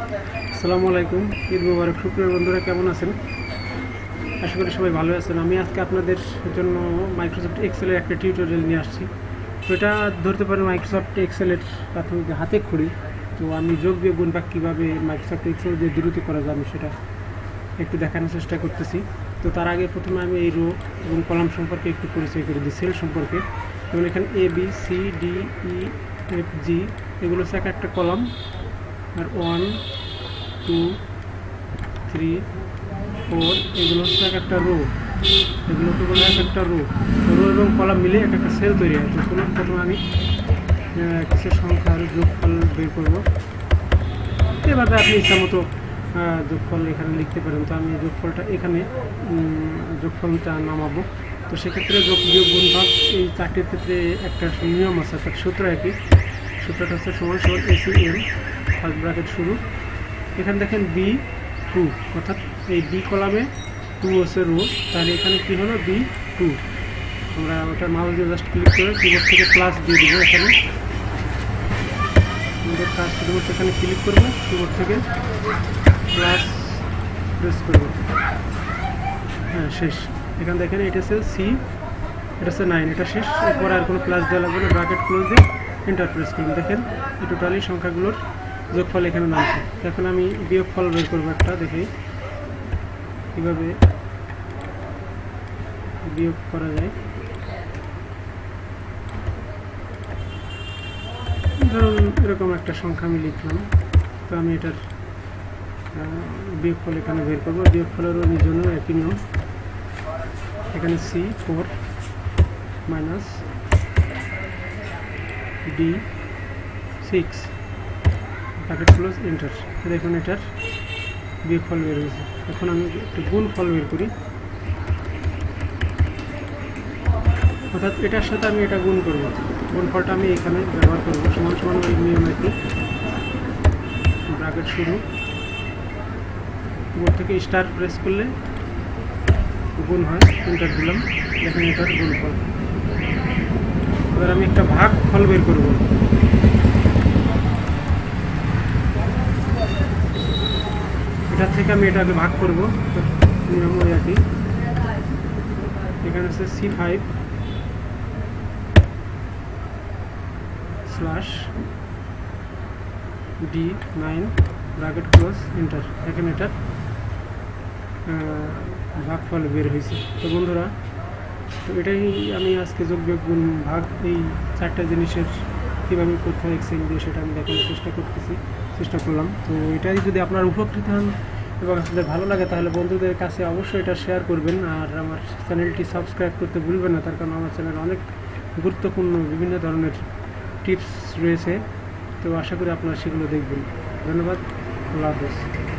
আসসালামু আলাইকুম, ঈদ মুবারক। শুক্রিয়া বন্ধুরা, কেমন আছেন? আশা করি সবাই ভালো আছেন। আমি আজকে আপনাদের জন্য মাইক্রোসফট এক্সেলের একটা টিউটোরিয়াল নিয়ে আসছি। তো এটা ধরতে পারেন মাইক্রোসফট এক্সেলের প্রাথমিক হাতে খড়ি। তো আমি যোগ বিয়োগ গুণ ভাগ কীভাবে মাইক্রোসফট এক্সেল দিয়ে দ্রুত করা যায় আমি সেটা একটু দেখানোর চেষ্টা করতেছি। তো তার আগে প্রথমে আমি এই রো এবং কলাম সম্পর্কে একটু পরিচয় করে দিই সেল সম্পর্কে। যেমন এখানে A B C D E F G এগুলো হচ্ছে এক একটা কলাম আর ওয়ান টু থ্রি ফোর এগুলো হচ্ছে এক একটা রো এগুলোকে বলে এক একটা রো রো এবং কলাম মিলে এক একটা সেল তৈরি হয়। তো চলুন প্রথমে আমি কিছু সংখ্যার যোগফল বের করব। এভাবে আপনি ইচ্ছা মতো যোগফল এখানে লিখতে পারেন। তো আমি যোগফলটা এখানে যোগফলটা নামাবো। তো সেক্ষেত্রে যোগ, বিয়োগ, গুণ, ভাগ, এই চারটির ক্ষেত্রে একটা নিয়ম আছে, অর্থাৎ সূত্র একই। সূত্রটা হচ্ছে সমান সমান এসি এম ফার্স্ট ব্র্যাকেট শুরু। এখানে দেখেন বি টু অর্থাৎ এই বি কলামে টু হচ্ছে রো তাহলে এখানে কি হলো? বি টু আমরা ওটা মাউস দিয়ে জাস্ট ক্লিক করে কিবোর্ড থেকে প্লাস দিয়ে দিব এখানে। আমাদের কাজ এখানে ক্লিক করব কিবোর্ড থেকে প্লাস প্রেস করব। হ্যাঁ শেষ। এখানে দেখেন এটা হচ্ছে সি এটা হচ্ছে নাইন এটা শেষ। এরপর আর কোনো প্লাস দেওয়া লাগবে না। ব্র্যাকেট ক্লোজ দিয়ে এন্টার প্রেস দেখেন, এই টোটালি সংখ্যাগুলোর যোগফল এখানে নামছে। এখন আমি বিয়োগফল বের করব একটা, দেখি। কীভাবে বিয়োগ করা যায়। ধরুন এরকম একটা সংখ্যা আমি লিখলাম, তো আমি এটার বিয়োগফল এখানে বের করব। বিয়োগফলেরও জন্য একই নিয়ম। এখানে C four minus D six bracket close enter দেখুন এটার বিয়োগফল বের হয়েছে। এখন আমি একটু গুণ ফল বের করি। অর্থাৎ এটার সাথে আমি এটা গুণ করব। গুণ ফলটা আমি এখানে ব্যবহার করব। সমান সমান ওই নিয়ম আর কি। ব্র্যাকেট শুরু। উপর থেকে স্টার প্রেস করলে গুণ হয়। এন্টার দিলাম। দেখেন এটার গুণ ফল। এবার আমি একটা ভাগ ফল বের করব। এটার থেকে আমি এটাকে ভাগ করব। ওই আর কি এখানে আছে C five slash D nine bracket close enter এখানে এটার ভাগফল বের হয়েছে। তো বন্ধুরা, তো এটাই আমি আজকে যোগ বিয়োগ গুণ ভাগ এই চারটা জিনিসের কীভাবে করতে হয় এক্সেল দিয়ে সেটা আমি দেখানোর চেষ্টা করতেছি, চেষ্টা করলাম। তো এটাই যদি আপনার উপকৃত হন এবং আপনাদের ভালো লাগে, তাহলে বন্ধুদের কাছে অবশ্যই এটা শেয়ার করবেন। আর আমার চ্যানেলটি সাবস্ক্রাইব করতে ভুলবেন না, তার কারণ আমার চ্যানেল অনেক গুরুত্বপূর্ণ বিভিন্ন ধরনের টিপস রয়েছে। তো আশা করি আপনারা সেগুলো দেখবেন। ধন্যবাদ, আল্লাহ হাফেজ।